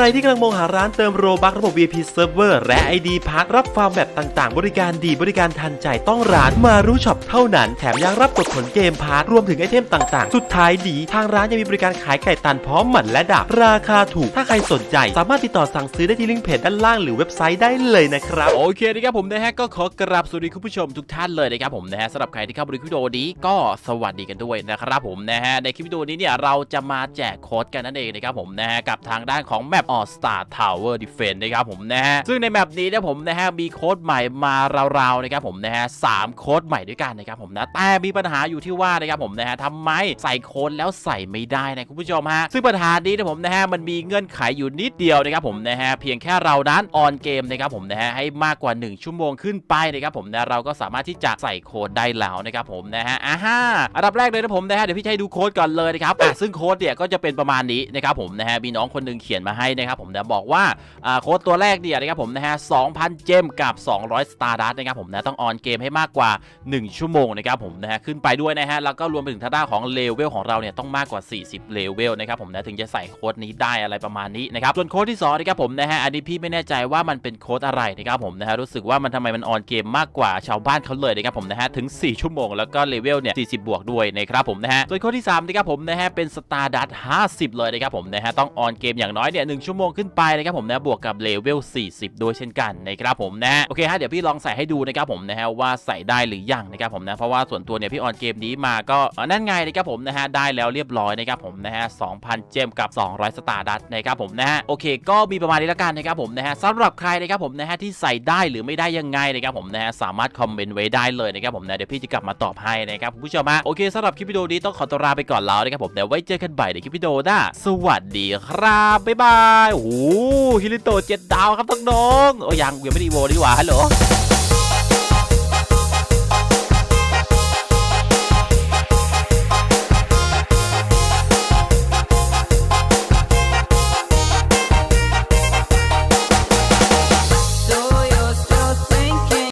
รที่กำลังมองหาร้านเติมโรบักระบบ VIP Server และ ID พักรับฟาร์มแบบต่างๆ บริการดีบริการทันใจต้องร้านมารู้ช็อปเท่านั้น แถมยังรับกดผลเกมพาร์ทรวมถึงไอเทมต่างๆ สุดท้ายดี ทางร้านยังมีบริการขายไก่ตันพร้อมหมันและดาบราคาถูก ถ้าใครสนใจ สามารถติดต่อสั่งซื้อได้ที่ลิงก์เพจด้านล่างหรือเว็บไซต์ได้เลยนะครับ โอเคนะครับผมนะฮะก็ขอกราบสวัสดีคุณผู้ชมทุกท่านเลยนะครับผมนะฮะสำหรับใครที่เข้ามาดูคลิปวิดีโอนี้ก็สวัสดีกันด้วยนะครับผมนะฮะในคลิปวิดีโอนี้เนี่ยเราจะมาแจกโค้ดกันนั่นเองนะครับผมนะฮะกับทางด้านของแมป All Star Tower Defense นะครับผมนะฮะซึ่งในแมปนี้นะผมนะฮะมีโค้ดใหม่มาราวๆนะครับผมนะฮะสามโค้ดใหม่ด้วยกันนะครับผมนะแต่มีปัญหาอยู่ที่ว่านะครับผมนะฮะทำไมใส่โค้ดแล้วใส่ไม่ได้นะคุณผู้ชมฮะซึ่งปัญหานี้นะผมนะฮะมันมีเงื่อนไขอยู่นิดเดียวนะครับผมนะฮะเพียงแค่เรานั้นออนเกมนะครับผมนะฮะให้มากกว่า 1 ชั่วโมงขึ้นไปนะครับผมนะเราก็สามารถที่จะใส่โค้ดได้แล้วนะครับผมนะฮะอ่าฮะอันดับแรกเลยนะผมนะฮะเดี๋ยวพี่จะให้ดูโค้ดก่อนเลยนะครับอะซึ่งโค้ดเนี่ยก็จะเป็นประมาณนี้นะครับผมนะฮะมีน้องคนนึงเขียนมาให้นะครับผมนะบอกว่าโค้ดตัวแรกเนี่ยนะครับผมนะฮะ2,000 เจมกับ 200 สตาร์ดัตนะครับผมนะต้องออนเกมให้มากกว่า 1 ชั่วโมงนะครับผมนะฮะขึ้นไปด้วยนะฮะแล้วก็รวมไปถึงทางด้านของเลเวลของเราเนี่ยต้องมากกว่า 40 เลเวลนะครับผมนะถึงจะใส่โค้ดนี้ได้อะไรประมาณนี้นะครับส่วนโค้ดที่2นะครับผมนะฮะอันนี้พี่ไม่แน่ใจว่ามันเป็นโค้ดอะไรนะครับผมนะฮะรู้สึกว่ามันทำไมมันออนเกมมากกว่าชาวบ้านเขาเลยนะครับผมนะฮะถึง 4 ชั่วโมงแล้วก็เลเวลเนี่ย40 บวกด้วยนะครับผมนะฮะส่วนโค้ดที่3นะครับผมนะฮะเป็นสตาร์ดัต50 เลยนะครับผมนะฮะต้องออนเกมอย่างน้อยเนี่ยหชั่วโมงขึ้นไปนะครับผมนะบวกกับเลเวล 40 ด้วยเช่นกันนะครับผมนะโอเคฮะเดี๋ยวพี่ลองใส่ให้ดูนะครับผมนะฮะว่าใส่ได้หรือยังนะครับผมนะเพราะว่าส่วนตัวเนี่ยพี่ออนเกมนี้มาก็นั่นไงนะครับผมนะฮะได้แล้วเรียบร้อยนะครับผมนะฮะ2,000 เจมกับ 200 สตาร์ดัตนะครับผมนะฮะโอเค ก็มีประมาณนี้ละกันนะครับผมนะฮะสำหรับใครนะครับผมนะฮะที่ใส่ได้หรือไม่ได้ยังไงนะครับผมนะฮะสามารถคอมเมนต์ไว้ได้เลยนะครับผมนะเดี๋ยวพี่จะกลับมาตอบให้นะครับคุณผู้ชมฮะโอเคสำหรับคลิปวิดีโอนี้ต้องขอตัวลาไปก่อนแล้วนะครับผมเดี๋ยวไว้เจอกันใหม่ในคลิปวิดีโอหน้าสวัสดีครับบ๊ายบายโอ้โหฮิริโตะเจ็ดดาวครับน้องๆโอ้ยังยังไม่ได้โวดีกว่าฮัลโหล